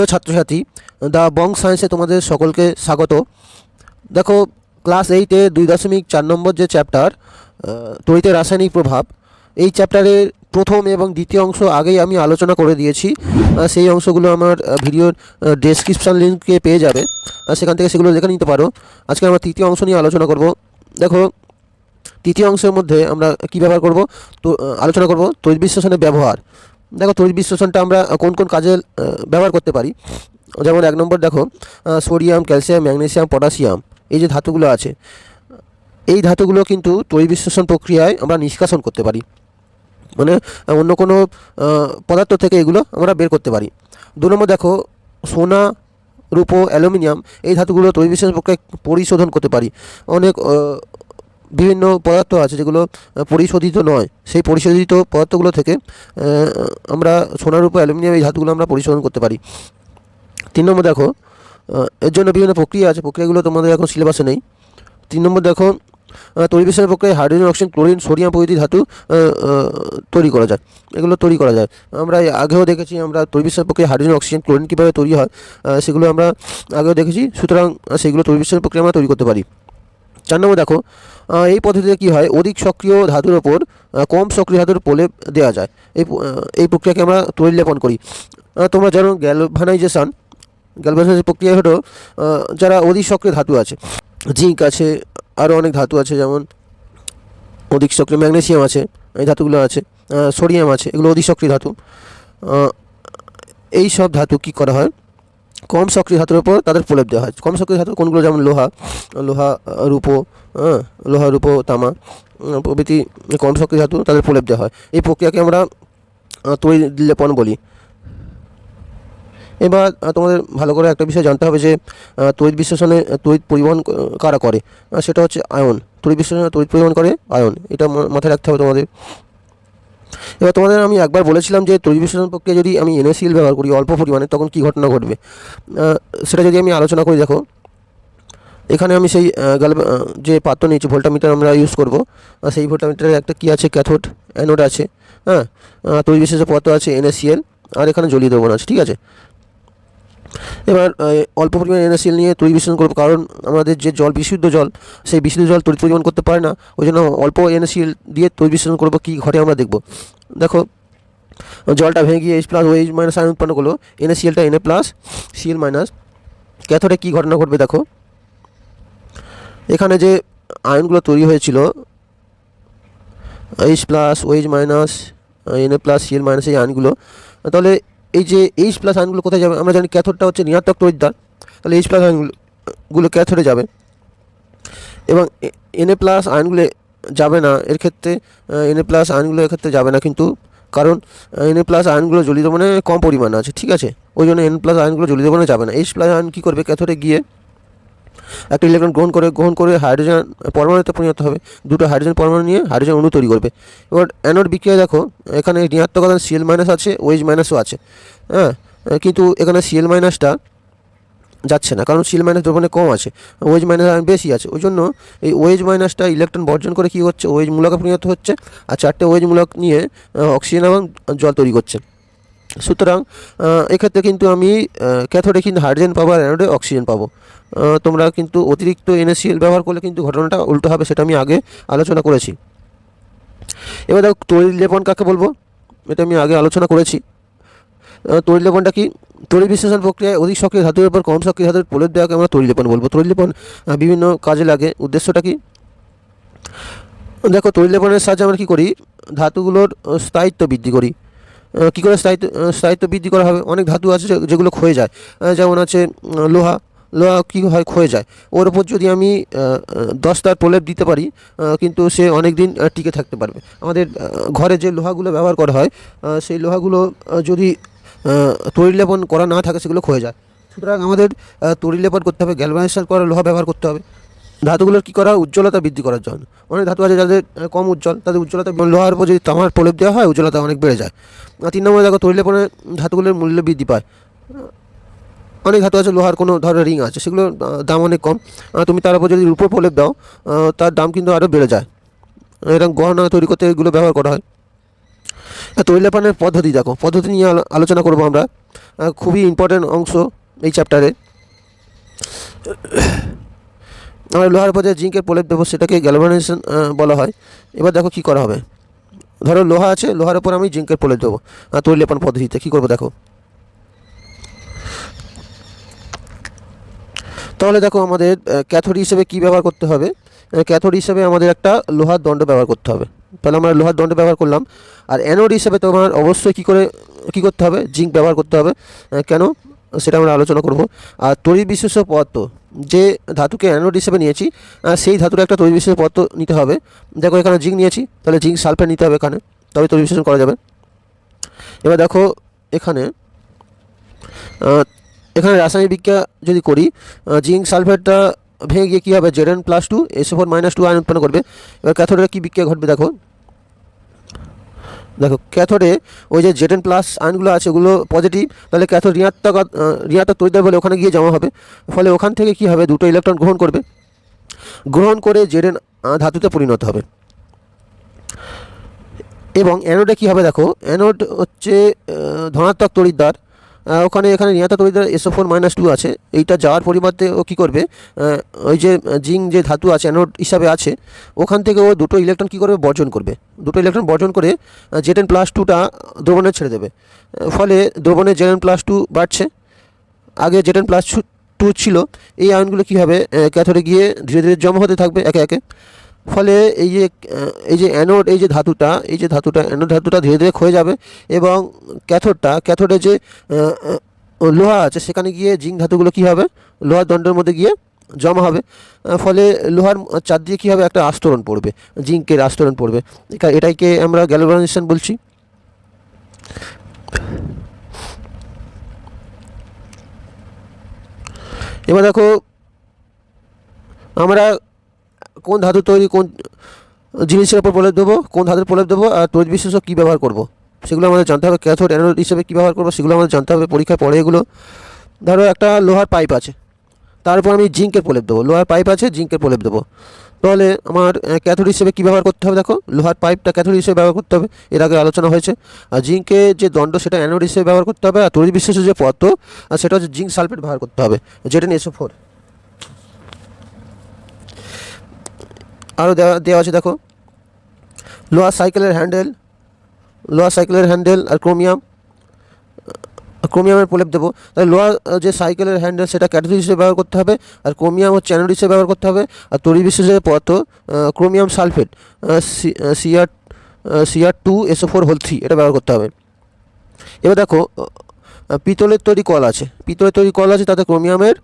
প্রিয় ছাত্রছাত্রী the Bong সায়েন্সে তোমাদের সকলকে স্বাগত। দেখো, ক্লাস এইটে দুই দশমিক চার নম্বর যে চ্যাপ্টার তড়িতে রাসায়নিক প্রভাব, এই চ্যাপ্টারের প্রথম এবং দ্বিতীয় অংশ আগেই আমি আলোচনা করে দিয়েছি। সেই অংশগুলো আমার ভিডিওর ডেসক্রিপশান লিঙ্কে পেয়ে যাবে। সেখান থেকে সেগুলো দেখে নিতে পারো। আজকে আমরা তৃতীয় অংশ নিয়ে আলোচনা করব। দেখো, তৃতীয় অংশের মধ্যে আমরা কি ব্যবহার করব? তো আলোচনা করব তড়িৎ বিশ্লেষণের ব্যবহার। দেখো তড়িৎ বিশ্লেষণটা আমরা কোন কোন কাজে ব্যবহার করতে পারি। যেমন এক নম্বর দেখো সোডিয়াম, ক্যালসিয়াম, ম্যাগনেসিয়াম, পটাশিয়াম এই যে ধাতুগুলো আছে, এই ধাতুগুলো কিন্তু তড়িৎ বিশ্লেষণ প্রক্রিয়ায় আমরা নিষ্কাশন করতে পারি। মানে অন্য কোনো পদার্থ থেকে এগুলো আমরা বের করতে পারি। দু নম্বর দেখো, সোনা, রূপো, অ্যালুমিনিয়াম এই ধাতুগুলো তৈরি বিশ্লেষণ প্রক্রিয়ায় পরিশোধন করতে পারি। অনেক বিভিন্ন পদার্থ আছে যেগুলো পরিশোধিত নয়। সেই পরিশোধিত পদার্থগুলো থেকে আমরা সোনার উপর অ্যালুমিনিয়াম এই ধাতুগুলো আমরা পরিশোধন করতে পারি। তিন নম্বর দেখো এর জন্য বিভিন্ন প্রক্রিয়া আছে। প্রক্রিয়াগুলো তোমাদের এখন সিলেবাসে নেই। তিন নম্বর দেখো তড়িৎ বিশ্লেষণ প্রক্রিয়ায় হাইড্রোজেন, অক্সিজেন, ক্লোরিন, সোডিয়াম প্রভৃতি ধাতু তৈরি করা যায়। এগুলো তৈরি করা যায়। আমরা আগেও দেখেছি, আমরা তড়িৎ বিশ্লেষণ প্রক্রিয়ায় হাইড্রোজেন, অক্সিজেন, ক্লোরিন কীভাবে তৈরি হয় সেগুলো আমরা আগেও দেখেছি। সুতরাং সেগুলো তড়িৎ বিশ্লেষণ প্রক্রিয়া আমরা তৈরি করতে পারি। চার নম্বর দেখো এই পদ্ধতিতে কী হয়? অধিক সক্রিয় ধাতুর ওপর কম সক্রিয় ধাতুর প্রলেপ দেওয়া যায়। এই এই প্রক্রিয়াকে আমরা তৈরি লেপন করি তোমরা জানো গ্যালভানাইজেশন গ্যালভানাইজেশন প্রক্রিয়া হলো যারা অধিক সক্রিয় ধাতু আছে জিঙ্ক আছে আরও অনেক ধাতু আছে যেমন অধিক সক্রিয় ম্যাগনেসিয়াম আছে, এই ধাতুগুলো আছে সোডিয়াম আছে, এগুলো অধিক সক্রিয় ধাতু। এই সব ধাতু কী করা হয়? কম সক্রিয় ধাতুর উপর তাদের প্রলেপ দেওয়া হয়। কম সক্রিয় ধাতু কোনগুলো? যেমন লোহা লোহা রূপো হ্যাঁ লোহা, রূপো, তামা প্রভৃতি কম সক্রিয় ধাতু তাদের প্রলেপ দেওয়া হয়। এই প্রক্রিয়াকে আমরা তৈরি লেপন বলি। এবার তোমাদের ভালো করে একটা বিষয় জানতে হবে যে তড়িৎ বিশ্লেষণে তড়িৎ পরিবহন কারা করে? সেটা হচ্ছে আয়ন। তড়িৎ বিশ্লেষণে তড়িৎ পরিবহন করে আয়ন। এটা মাথায় রাখতে হবে তোমাদের। এবার তোমাদের আমি একবার বলেছিলাম যে তৈরি বিশ্লেষণ প্রক্রিয়া যদি আমি এনএসিএল ব্যবহার করি অল্প পরিমাণে, তখন কী ঘটনা ঘটবে? সেটা যদি আমি আলোচনা করি, দেখো। এখানে আমি সেই গাল- যে পাত্র নিয়েছি, ভোল্টামিটার আমরা ইউজ করব। সেই ভোল্টামিটারে একটা কি আছে? ক্যাথোড অ্যানোড আছে। হ্যাঁ? তৈরি বিশ্লেষণ পদার্থ আছে এনএসিএল আর এখানে জলীয় দেবো না, ঠিক আছে? এবার অল্প পরিমাণে এনএসিএল নিয়ে তড়িৎ বিশ্লেষণ করব, কারণ আমাদের যে জল, বিশুদ্ধ জল, সেই বিশুদ্ধ জল তড়িৎ পরিমাণ করতে পারে না। ওই জন্য অল্প এনএসিএল দিয়ে তড়িৎ বিশ্লেষণ করব, কী ঘটে আমরা দেখব। দেখো, জলটা ভেঙে গিয়ে H plus OH minus ion উৎপন্ন করল। এনএসিএলটা এনএ প্লাস সিএল মাইনাস ক্যাথোডে কী ঘটনা ঘটবে দেখো। এখানে যে আয়নগুলো তৈরি হয়েছিল H plus OH minus NA plus CL minus এই আয়নগুলো, তাহলে এই যে এইচ প্লাস আয়নগুলো কোথায় যাবে? আমরা জানি ক্যাথোডটা হচ্ছে ঋণাত্মক তড়িদ্দার তাহলে এইচ প্লাস আয়নগুলো গুলো ক্যাথোডে যাবে। এবং এনএ প্লাস আয়নগুলো যাবে না, এর ক্ষেত্রে এনএ প্লাস আয়নগুলো এক্ষেত্রে যাবে না, কিন্তু কারণ এনএ প্লাস আয়নগুলো জলীয় মানে কম পরিমাণ আছে, ঠিক আছে? ওই জন্য এন প্লাস আয়নগুলো জলীয় যাবে না। এইচ প্লাস আয়ন কী করবে ক্যাথোডে গিয়ে একটা ইলেকট্রন গ্রহণ করে গ্রহণ করে হাইড্রোজেন পরমাণুতে পরিণত হবে। দুটো হাইড্রোজেন পরমাণু নিয়ে হাইড্রোজেন অণু তৈরি করবে। এবার অ্যানোড বিক্রিয়া দেখো, এখানে ঋণাত্মক আধান সিএল মাইনাস আছে ওয়েজ মাইনাসও আছে। হ্যাঁ কিন্তু এখানে সিএল মাইনাসটা যাচ্ছে না, কারণ সিএল মাইনাস দ্রবণে কম আছে ওয়েজ মাইনাস বেশি আছে। ওই জন্য এই ওয়েজ মাইনাসটা ইলেকট্রন বর্জন করে কী হচ্ছে ওয়েজ মূলকে পরিণত হচ্ছে, আর চারটে ওয়েজ মূলক নিয়ে অক্সিজেন এবং জল তৈরি করছে। সুতরাং এক্ষেত্রে কিন্তু আমি ক্যাথোডে কিন্তু হাইড্রোজেন পাবো আর অ্যানোডে অক্সিজেন পাবো। তোমরা কিন্তু অতিরিক্ত এনএসিএল ব্যবহার করলে কিন্তু ঘটনাটা উল্টো হবে, সেটা আমি আগে আলোচনা করেছি। এবার দেখো, তড়িৎ লেপন কাকে বলব? এটা আমি আগে আলোচনা করেছি। তড়িৎ লেপনটা কি? তড়িৎ বিশ্লেষণ প্রক্রিয়ায় অধিক সক্রিয় ধাতুর উপর কম সক্রিয় ধাতুর প্রলেপ দেওয়াকে আমরা তড়িৎ লেপন বলব। তড়িৎ লেপন বিভিন্ন কাজে লাগে। উদ্দেশ্যটা কি? দেখো, তড়িৎ লেপনের সাহায্যে আমরা কী করি? ধাতুগুলোর স্থায়িত্ব বৃদ্ধি করি। কী করে স্থায়িত্ব স্থায়িত্ব বৃদ্ধি করা হবে? অনেক ধাতু আছে যেগুলো ক্ষয়ে যায়। যেমন আছে লোহা। লোহা কী হয়? ক্ষয়ে যায়। ওর ওপর যদি আমি দশ তার প্রলেপ দিতে পারি কিন্তু সে অনেক দিন টিকে থাকতে পারবে। আমাদের ঘরে যে লোহাগুলো ব্যবহার করা হয় সেই লোহাগুলো যদি তৈরিলেপন করা না থাকে, সেগুলো ক্ষয়ে যায়। সুতরাং আমাদের তৈরিলেপন করতে হবে গ্যালভানাইজেশন করা লোহা ব্যবহার করতে হবে। ধাতুগুলোর কী করা উজ্জ্বলতা বৃদ্ধি করার জন্য। অনেক ধাতু আছে যাদের কম উজ্জ্বল, তাদের উজ্জ্বলতা লোহার উপর যদি তামার প্রলেপ দেওয়া হয়, উজ্জ্বলতা অনেক বেড়ে যায়। আর তিন নম্বরে দেখো তৈরিলেপনে ধাতুগুলোর মূল্য বৃদ্ধি পায়। অনেক ধাতু আছে, লোহার কোনো ধরনের রিং আছে সেগুলোর দাম অনেক কম। তুমি তার উপর যদি রূপোর প্রলেপ দাও তার দাম কিন্তু আরও বেড়ে যায়। এরকম গহনা তৈরি করতে এগুলো ব্যবহার করা হয়। তৈলাপানের পদ্ধতি দেখো, পদ্ধতি নিয়ে আলো- আলোচনা করব আমরা। খুবই ইম্পর্ট্যান্ট অংশ এই চ্যাপ্টারে আমরা লোহার উপর যে জিঙ্কের প্রলেপ দেবো সেটাকে গ্যালভানাইজেশন বলা হয়। এবার দেখো কি করা হবে। ধরো লোহা আছে লোহার উপর আমি জিঙ্কের প্রলেপ দেবো আহ, তৈলেপন পদ্ধতিতে। কী করব দেখো? তাহলে দেখো আমাদের ক্যাথোড হিসেবে কী ব্যবহার করতে হবে? ক্যাথোড হিসেবে আমাদের একটা লোহার দণ্ড ব্যবহার করতে হবে। তাহলে আমরা লোহার দণ্ড ব্যবহার করলাম। আর অ্যানোড হিসেবে তোমার অবশ্যই কী করে কী করতে হবে? জিঙ্ক ব্যবহার করতে হবে। কেন? সেটা আমরা আলোচনা করব। আর তড়িৎ বিশেষ পদার্থ, যে ধাতুকে অ্যানোড হিসেবে নিয়েছি সেই ধাতুর একটা তড়িৎ বিশেষ পদার্থ নিতে হবে। দেখো এখানে জিঙ্ক নিয়েছি, তাহলে জিঙ্ক সালফেট নিতে হবে এখানে, তবে তড়িৎ বিশ্লেষণ করা যাবে। এবার দেখো এখানে এখানে রাসায়নিক বিক্রিয়া যদি করি জিঙ্ক সালফেটটা ভেঙে গিয়ে কী হবে? Z N plus two SO four minus two ion উৎপন্ন করবে। এবার ক্যাথোডের কী বিক্রিয়া ঘটবে দেখো? দেখো ক্যাথোডে ওই যে জেডেন প্লাস আয়নগুলো আছে ওগুলো পজিটিভ তাহলে ক্যাথোড ঋণাত্মক ঋণাত্মক তৈরি বলে ওখানে গিয়ে জমা হবে। ফলে ওখান থেকে কি হবে? দুটো ইলেকট্রন গ্রহণ করবে। গ্রহণ করে জেডেন এন ধাতুতে পরিণত হবে। এবং অ্যানোডে কী হবে দেখো? অ্যানোড হচ্ছে ধনাত্মক আহ, ওখানে, এখানে ঋণাত্মক তড়িৎদ্বার এসও ফোর মাইনাস টু আছে। এইটা যাওয়ার পরিবর্তে ও কী করবে? ওই যে জিঙ্ক যে ধাতু আছে অ্যানোড হিসাবে আছে, ওখান থেকে ও দুটো ইলেকট্রন কী করবে? বর্জন করবে। দুটো ইলেকট্রন বর্জন করে জেটেন প্লাস টুটা দ্রবণে ছেড়ে দেবে। ফলে দ্রবণে জেটেন প্লাস টু বাড়ছে। আগে জেটেন প্লাস টু ছিল। এই আয়নগুলো কী হবে? ক্যাথোডে গিয়ে ধীরে ধীরে জমা হতে থাকবে একে একে। ফলে এই যে এই যে অ্যানোড, এই যে ধাতুটা, এই যে ধাতুটা, অ্যানোড ধাতুটা ধীরে ধীরে ক্ষয়ে যাবে এবং ক্যাথোডটা, ক্যাথোডে যে লোহা আছে সেখানে গিয়ে জিঙ্ক ধাতুগুলো কী হবে? লোহার দণ্ডের মধ্যে গিয়ে জমা হবে। ফলে লোহার চার দিয়ে কী হবে? একটা আস্তরণ পড়বে, জিঙ্কের আস্তরণ পড়বে। এটাইকে আমরা গ্যালভানাইজেশন বলছি। এবার দেখো, আমরা কোন ধাতু তৈরি, কোন জিনিসের উপর প্রলেপ দেবো, কোন ধাতুর প্রলেপ দেবো, আর তৈরি বিশেষ কী ব্যবহার করব? সেগুলো আমাদের জানতে হবে। ক্যাথোড অ্যানোড হিসেবে কী ব্যবহার করব সেগুলো আমাদের জানতে হবে পরীক্ষায় পড়ে এগুলো। ধরো একটা লোহার পাইপ আছে তারপর আমি জিঙ্কের প্রলেপ দেবো। লোহার পাইপ আছে, জিঙ্কের প্রলেপ দেবো। তাহলে আমার ক্যাথোড হিসেবে কী ব্যবহার করতে হবে দেখো? লোহার পাইপটা ক্যাথোড হিসেবে ব্যবহার করতে হবে। এর আগে আলোচনা হয়েছে। আর জিঙ্কের যে দণ্ড, সেটা অ্যানোড হিসেবে ব্যবহার করতে হবে। আর তৈরি বিশেষ যে আর সেটা হচ্ছে জিঙ্ক সালফেট ব্যবহার করতে হবে। যেটা এসও ফোর। আরও দেওয়া দেওয়া আছে, দেখো। লোহার সাইকেলের হ্যান্ডেল লোহার সাইকেলের হ্যান্ডেল আর ক্রোমিয়াম। ক্রোমিয়ামের প্রলেপ দেবো। তাহলে লোহার যে সাইকেলের হ্যান্ডেল, সেটা ক্যাথোড হিসেবে ব্যবহার করতে হবে, আর ক্রোমিয়াম হচ্ছে অ্যানোড হিসেবে ব্যবহার করতে হবে, আর তরি বিশেষের পদার্থ chromium sulphate CR CR two, SO four, whole three, এটা ব্যবহার করতে হবে। এবার দেখো পিতলের তৈরি কল আছে। পিতলের তৈরি কল আছে, তাতে ক্রোমিয়ামের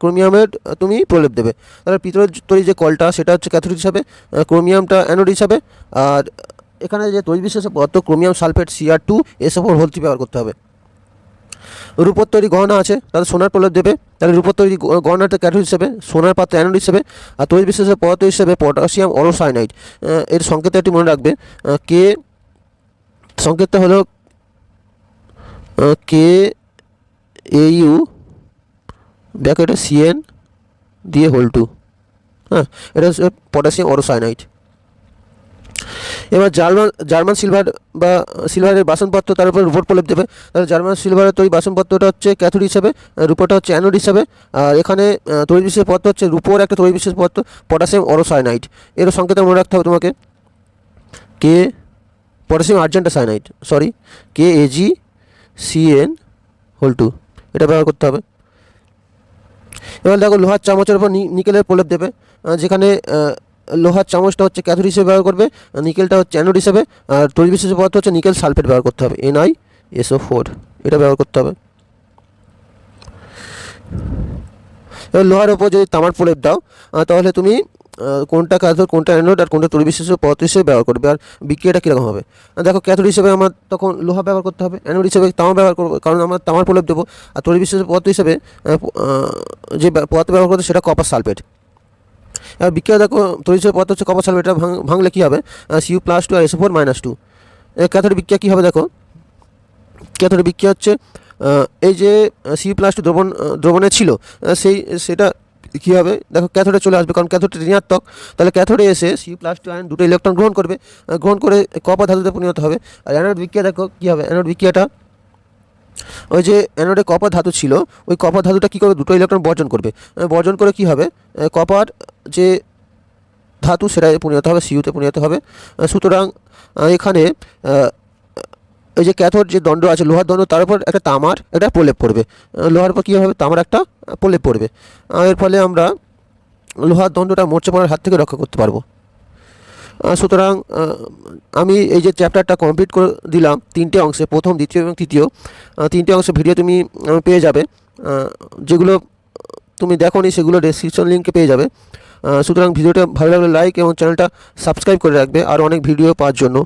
ক্রোমিয়ামের তুমি প্রলেপ দেবে। তাহলে পিতলের তৈরি যে কলটা, সেটা হচ্ছে ক্যাথোড হিসাবে ক্রোমিয়ামটা অ্যানোড হিসাবে। আর এখানে যে তৈরি বিশেষে পদার্থ chromium sulphate CR two four whole ব্যবহার করতে হবে। রূপোর তৈরি গহনা আছে, তাহলে সোনার প্রলেপ দেবে। তাহলে রূপোর তৈরি গহনাটা ক্যাথোড হিসেবে, সোনার পাত্র অ্যানোড হিসেবে, আর তৈরি বিশেষের পদার্থ হিসেবে পটাশিয়াম অরোসাইনাইড এর সংকেত একটি মনে রাখবে। কে, সংকেতটা হলো কে, এ, ইউ ব্যাকেটে সিএন দিয়ে হোল টু হ্যাঁ? এটা হচ্ছে পটাশিয়াম অরোসাইনাইড এবার জার্মান জার্মান সিলভার বা সিলভারের বাসনপত্র তার উপর রূপোর প্রলেপ দেবে। তাহলে জার্মান সিলভারের তৈরি বাসনপত্রটা হচ্ছে ক্যাথোড হিসাবে রূপোটা হচ্ছে অ্যানোড হিসাবে। আর এখানে তৈরি বিশেষ পত্র হচ্ছে রূপোর একটা তৈরি বিশেষ পত্র পটাশিয়াম অরোসাইনাইড এর সংকেত মনে রাখতে হবে তোমাকে। K potassium argento cyanide sorry K AG CN whole two এটা ব্যবহার করতে হবে। এবার দেখো লোহার চামচের উপর নিকেলের প্রলেপ দেবে। যেখানে লোহার চামচটা হচ্ছে ক্যাথোড হিসেবে ব্যবহার করবে নিকেলটা হচ্ছে অ্যানোড হিসেবে, আর তৈরি বিশেষ পদার্থ হচ্ছে নিকেল সালফেট ব্যবহার করতে হবে এনআই এসও ফোর এটা ব্যবহার করতে হবে। এবার লোহার ওপর যদি তামার প্রলেপ দাও তাহলে তুমি কোনটা ক্যাথোড কোনটা অ্যানোড আর কোনটা তৈরি বিশেষ পদার্থ হিসেবে ব্যবহার করবে আর বিক্রিয়াটা কীরকম হবে? দেখো ক্যাথোড হিসেবে আমার তখন লোহা ব্যবহার করতে হবে অ্যানোড হিসেবে তামা ব্যবহার করব, কারণ আমরা তামার প্রলেপ দেবো। আর তৈরি বিশেষ পদার্থ হিসেবে যে পদার্থ ব্যবহার করতে সেটা কপার সালফেট আর বিক্রিয়া দেখো তৈরি হিসেবে পদার্থ হচ্ছে কপার সালফেট এটা ভাঙ- ভাঙলে কী হবে? সিউ প্লাস টু আর SO four minus two cathode বিক্রিয়া কী হবে দেখো? ক্যাথোড বিক্রিয়া হচ্ছে এই যে সি প্লাস টু দ্রবণ দ্রবণে ছিল সেই, সেটা কী হবে? দেখো ক্যাথোডে চলে আসবে, কারণ ক্যাথোডটা ঋণাত্মক। তাহলে ক্যাথোডে এসে সি প্লাস টু আয়ন দুটো ইলেকট্রন গ্রহণ করবে। গ্রহণ করে কপার ধাতুতে পরিণত হবে। আর অ্যানোড বিক্রিয়া, দেখো কী হবে? অ্যানোড বিক্রিয়াটা ওই যে অ্যানোডে কপার ধাতু ছিল, ওই কপার ধাতুটা কী করবে? দুটো ইলেকট্রন বর্জন করবে। বর্জন করে কি হবে? কপার যে ধাতু সেটায় পরিণত হবে সিউতে পরিণত হবে। সুতরাং এখানে এই যে ক্যাথোড যে দণ্ড আছে, লোহার দণ্ড, তার উপর একটা তামার, একটা প্রলেপ পড়বে। লোহার উপর কী হবে তামার একটা প্রলেপ পড়বে? এর ফলে আমরা লোহার দণ্ডটা মোর্চে পড়ার হাত থেকে রক্ষা করতে পারব। সুতরাং আমি এই যে চ্যাপ্টারটা কমপ্লিট করে দিলাম তিনটে অংশে, প্রথম, দ্বিতীয় এবং তৃতীয়। তিনটে অংশে ভিডিও তুমি পেয়ে যাবে। যেগুলো তুমি দেখো নি সেগুলো ডেসক্রিপশন লিঙ্কে পেয়ে যাবে। সুতরাং ভিডিওটা ভালো লাগলে লাইক এবং চ্যানেলটা সাবস্ক্রাইব করে রাখবে, আর অনেক ভিডিও পাওয়ার জন্য।